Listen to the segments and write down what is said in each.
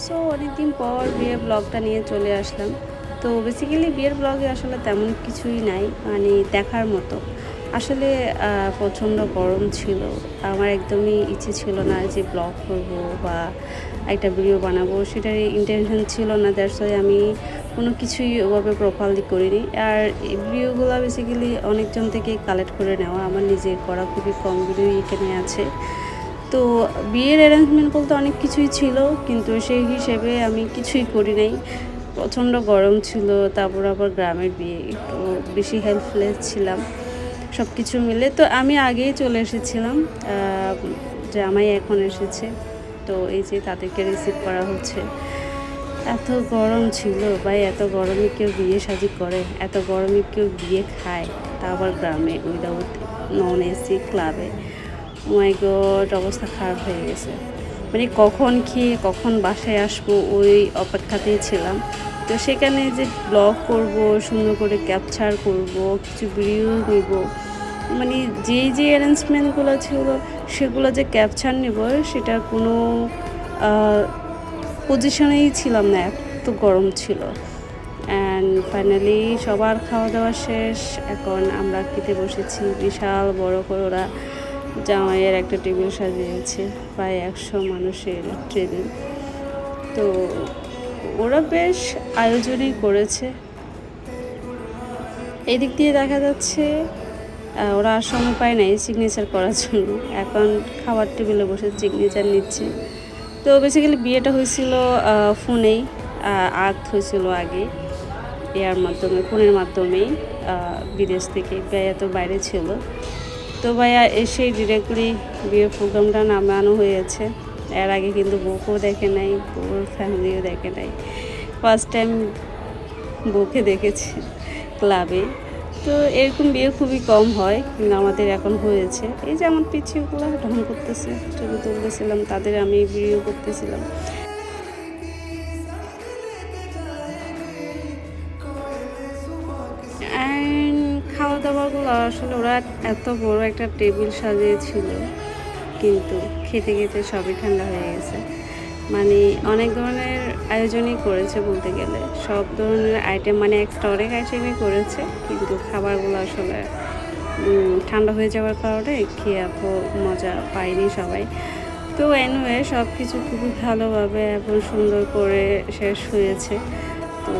So অনেকদিন পর বিয়ের ব্লগটা নিয়ে চলে আসলাম। তো বেসিক্যালি বিয়ের ব্লগে আসলে তেমন কিছুই নাই মানে দেখার মতো। আসলে প্রচণ্ড গরম ছিল। আমার একদমই ইচ্ছে ছিল না যে ব্লগ করব বা একটা ভিডিও বানাবো। সেটার ইন্টেনশন ছিল না দ্যাটস ওয়াই আমি কোনো কিছুই ওভাবে প্রোফাইল করিনি। আর ভিডিওগুলো বেসিক্যালি অনেকজন থেকে কালেক্ট করে নেওয়া। আমার নিজের করা খুবই কম ভিডিও এখানে আছে। তো বিয়ের অ্যারেঞ্জমেন্ট বলতে অনেক কিছুই ছিল, কিন্তু সেই হিসেবে আমি কিছুই করি নাই। প্রচণ্ড গরম ছিল, তারপর আবার গ্রামের বিয়ে, একটু বেশি হেল্পলেস ছিলাম সব কিছু মিলে। তো আমি আগেই চলে এসেছিলাম জামাই এখন এসেছে, তো এই যে তাদেরকে রিসিভ করা হচ্ছে। এত গরম ছিল, ভাই, এত গরমে কেউ বিয়ে সাজি করে, এত গরমে কেউ বিয়ে খায়, তা আবার গ্রামে উইদাউট নন এসি ক্লাবে মাই গড অবস্থা খারাপ হয়ে গেছে। মানে কখন খেয়ে কখন বাসায় আসব, ওই অপেক্ষাতেই ছিলাম। তো সেখানে যে ব্লগ করব, সুন্দর করে ক্যাপচার করব, কিছু ভিডিও নিব মানে যেই যে অ্যারেঞ্জমেন্টগুলো ছিল, সেগুলো যে ক্যাপচার নেব, সেটার কোনো পজিশনেই ছিলাম না, এত গরম ছিল। অ্যান্ড ফাইনালি সবার খাওয়া দাওয়া শেষ, এখন আমরা খেতে বসেছি বিশাল বড় করে ওরা জামাইয়ের একটা টেবিল সাজিয়েছে প্রায় একশো মানুষের টেবিল। তো ওরা বেশ আয়োজনই করেছে। এদিক দিয়ে দেখা যাচ্ছে ওরা আর সময় পায় নাই সিগনেচার করার জন্য। এখন খাবার টেবিলে বসে সিগনেচার নিচ্ছে। তো বেসিক্যালি বিয়েটা হয়েছিল ফোনেই আর্থ হয়েছিল আগে। এর মাধ্যমে, ফোনের মাধ্যমেই বিদেশ থেকে তো বাইরে ছিল। তো ভাইয়া এসেই ডিরেক্টলি বিয়ের প্রোগ্রামটা নামানো হয়েছে। এর আগে কিন্তু বউকেও দেখে নাই বউর ফ্যামিলিও দেখে নাই। ফার্স্ট টাইম বউকে দেখেছি ক্লাবে তো এরকম বিয়ে খুবই কম হয়, কিন্তু আমাদের এখন হয়েছে। এই যে আমার পিছিয়েগুলো ঢং করতেছে, ছবি তুলতেছিলাম, তাদের আমি ভিডিও করতেছিলাম। আসলে ওরা এত বড় একটা টেবিল সাজিয়েছিল, কিন্তু খেতে খেতে সবই ঠান্ডা হয়ে গেছে। মানে অনেক ধরনের আয়োজনই করেছে বলতে গেলে। সব ধরনের আইটেম মানে এক্সট্রা অনেক আইটেমই করেছে, কিন্তু খাবারগুলো আসলে ঠান্ডা হয়ে যাওয়ার কারণে খেয়ে এত মজা পায়নি সবাই। তো এনওয়ে সব কিছু খুবই ভালোভাবে এবং সুন্দর করে শেষ হয়েছে। তো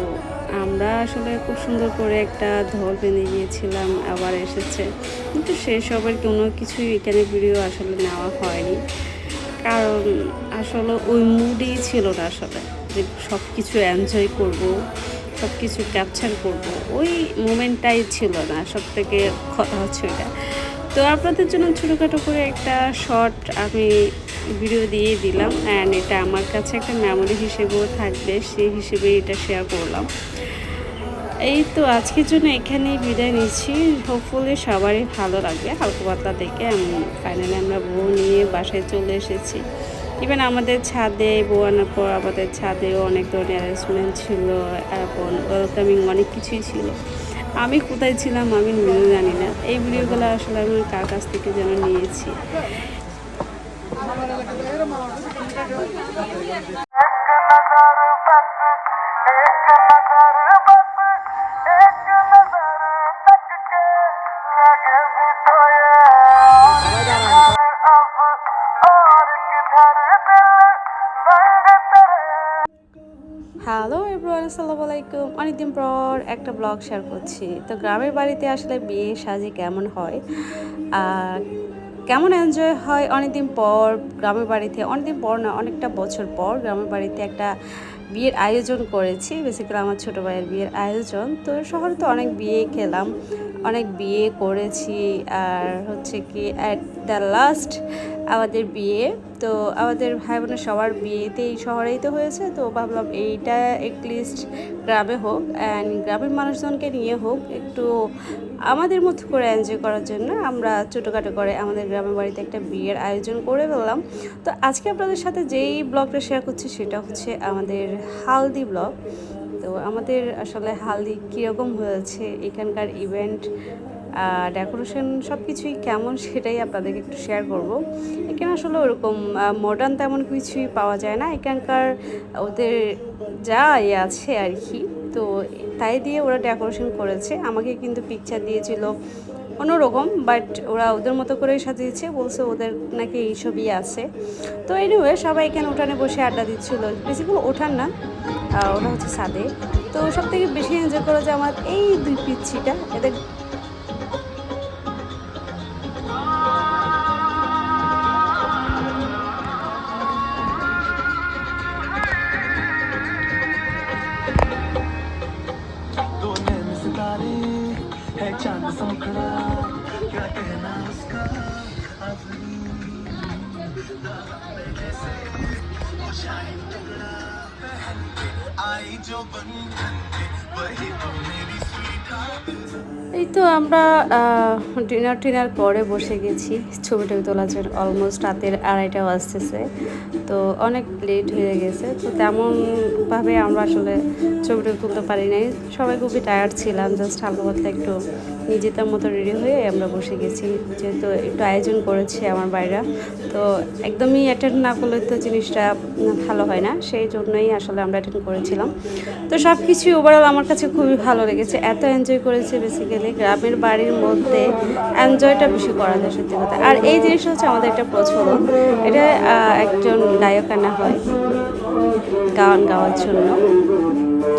আমরা আসলে খুব সুন্দর করে একটা ধল বেঁধে গিয়েছিলাম, আবার এসেছে। কিন্তু সেসবের কোনো কিছুই এখানে ভিডিও আসলে নেওয়া হয়নি। কারণ আসলে ওই মুডই ছিল না আসলে, যে সব কিছু এনজয় করব সব কিছু ক্যাপচার করব, ওই মোমেন্টটাই ছিল না সব থেকে কথা হচ্ছে ওইটা। তো আপনাদের জন্য ছোটোখাটো করে একটা শর্ট আমি ভিডিও দিয়ে দিলাম অ্যান্ড এটা আমার কাছে একটা মেমোরি হিসেবেও থাকবে, সেই হিসেবে এটা শেয়ার করলাম। এই তো আজকের জন্য এখানেই বিদায় নিচ্ছি। হোপফুলি সবারই ভালো লাগবে। হালকা পাতলা আমি ফাইনালি আমরা বউ নিয়ে বাসায় চলে এসেছি। ইভেন আমাদের ছাদে, বউ আনার পর আমাদের ছাদেও অনেক ধরনের অ্যারেঞ্জমেন্ট ছিল, এখন ওয়েলকামিং অনেক কিছুই ছিল। আমি কোথায় ছিলাম আমি নিজেও জানি না। এই ভিডিওগুলো আসলে আমি কার কাছ থেকে যেন নিয়েছি। এভরিওয়ান আসসালামু আলাইকুম। অনেকদিন পর একটা ব্লগ শেয়ার করছি। তো গ্রামের বাড়িতে আসলে বিয়ে সাজে কেমন হয়? আর কেমন এনজয় হয় অনেকদিন পর গ্রামের বাড়িতে? অনেকদিন পর না, অনেকটা বছর পর গ্রামের বাড়িতে একটা বিয়ের আয়োজন করেছি। বেসিক্যালি আমার ছোটো ভাইয়ের বিয়ের আয়োজন। তো শহরে তো অনেক বিয়ে খেলাম, অনেক বিয়ে করেছি। আর হচ্ছে কি অ্যাট দ্য লাস্ট আমাদের বিয়ে, তো আমাদের ভাই বোনের সবার বিয়েতেই শহরেই তো হয়েছে, তো ভাবলাম এইটা লিস্ট গ্রামে হোক অ্যান্ড গ্রামের মানুষজনকে নিয়ে হোক, একটু আমাদের মতো করে এনজয় করার জন্য আমরা ছোটোখাটো করে আমাদের গ্রামের বাড়িতে একটা বিয়ের আয়োজন করে ফেললাম। তো আজকে আপনাদের সাথে যেই ব্লগটা শেয়ার করছি সেটা হচ্ছে আমাদের হালদি ব্লগ। তো আমাদের আসলে হালদি কীরকম হয়েছে, এখানকার ইভেন্ট ডেকোরেশন সব কিছুই কেমন সেটাই আপনাদেরকে একটু শেয়ার করব। এখানে আসলে ওরকম মডার্ন তেমন কিছুই পাওয়া যায় না। এখানকার ওদের যা ইয়ে আছে আর কি। তো তাই দিয়ে ওরা ডেকোরেশন করেছে। আমাকে কিন্তু পিকচার দিয়েছিল অন্যরকম বাট ওরা ওদের মতো করেই সাজিয়েছে, বলছে ওদের নাকি এইসবই আছে। তো এনিওয়ে সবাই এখানে উঠানে বসে আড্ডা দিচ্ছিল। বেশিক্ষণ ওঠান না ওটা হচ্ছে সাদে তো সব থেকে বেশি এনজয় করা যায় আমার এই দুই পিচ্ছিটা। এদের এই তো আমরা ডিনার টিনার পরে বসে গেছি। ছবি টবি তোলার জন্য অলমোস্ট রাতের আড়াইটা আসতেছে। তো অনেক লেট হয়ে গেছে। তো তেমনভাবে আমরা আসলে ছবিটা তুলতে পারি নাই। সবাই খুবই টায়ার্ড ছিলাম। জাস্ট হালকা পাতলা একটু নিজেদের মতো রেডি হয়ে আমরা বসে গেছি। যেহেতু একটু আয়োজন করেছে আমার বাইরা তো একদমই অ্যাটেন্ড না করলে তো জিনিসটা ভালো হয় না। সেই জন্যই আসলে আমরা অ্যাটেন্ড করেছিলাম। তো সব কিছুই ওভারঅল আমার কাছে খুবই ভালো লেগেছে। এত এনজয় করেছে বেসিক্যালি গ্রামের বাড়ির মধ্যে এনজয়টা বেশি করা যায় সত্যি কথা। আর এই জিনিসটা হচ্ছে আমাদের একটা প্রচলন। এটা একজন গায়ক আনা হয় গান গাওয়ার জন্য।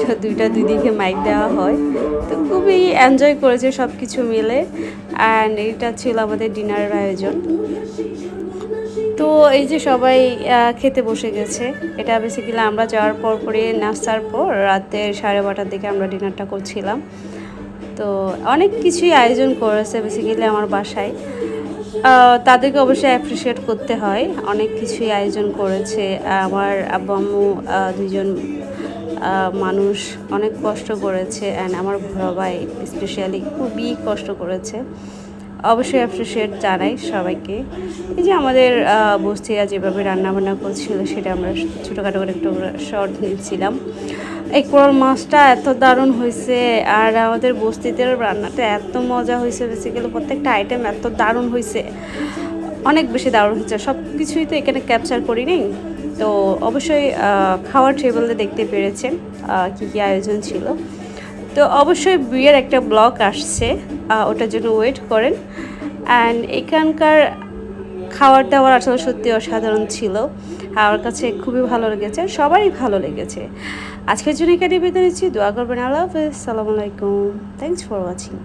তো দুইটা দুই দিকে মাইক দেওয়া হয়। তো খুবই এনজয় করেছে সব কিছু মিলে। অ্যান্ড এটা ছিল আমাদের ডিনারের আয়োজন। তো এই যে সবাই খেতে বসে গেছে। এটা বেসিক্যালি আমরা যাওয়ার পর পরে নাস্তার পর রাতে সাড়ে বারোটার দিকে আমরা ডিনারটা করছিলাম। তো অনেক কিছুই আয়োজন করেছে বেসিক্যালি আমার বাসায়। তাদেরকে অবশ্যই অ্যাপ্রিসিয়েট করতে হয়। অনেক কিছুই আয়োজন করেছে। আমার আব্বু আম্মু আহ, মানুষ অনেক কষ্ট করেছে অ্যান্ড আমার বড় ভাই স্পেশালি খুবই কষ্ট করেছে। অবশ্যই অ্যাপ্রিসিয়েট জানাই সবাইকে। এই যে আমাদের বস্তিরা যেভাবে রান্নাবান্না করছিল সেটা আমরা ছোটোখাটো করে একটু শর্ট নিয়েছিলাম এই কোরাল মাছটা এত দারুণ হয়েছে আর আমাদের বস্তিতে রান্নাটা এত মজা হয়েছে। বেসিক্যালি প্রত্যেকটা আইটেম এত দারুণ হয়েছে। অনেক বেশি দারুণ হয়েছে। সব কিছুই তো এখানে ক্যাপচার করি নি তো অবশ্যই খাওয়ার টেবিলে দেখতে পেরেছেন কী কী আয়োজন ছিল। তো অবশ্যই বিয়ের একটা ব্লগ আসছে ওটার জন্য ওয়েট করেন। অ্যান্ড এখানকার খাবার দাবার আসলে সত্যি অসাধারণ ছিল। আমার কাছে খুবই ভালো লেগেছে, সবারই ভালো লেগেছে। আজকের জন্য এখানে বেঁধে নিচ্ছি, দোয়া করবেন, আল্লাহ হাফেজ, সালামু আলাইকুম। Thanks for watching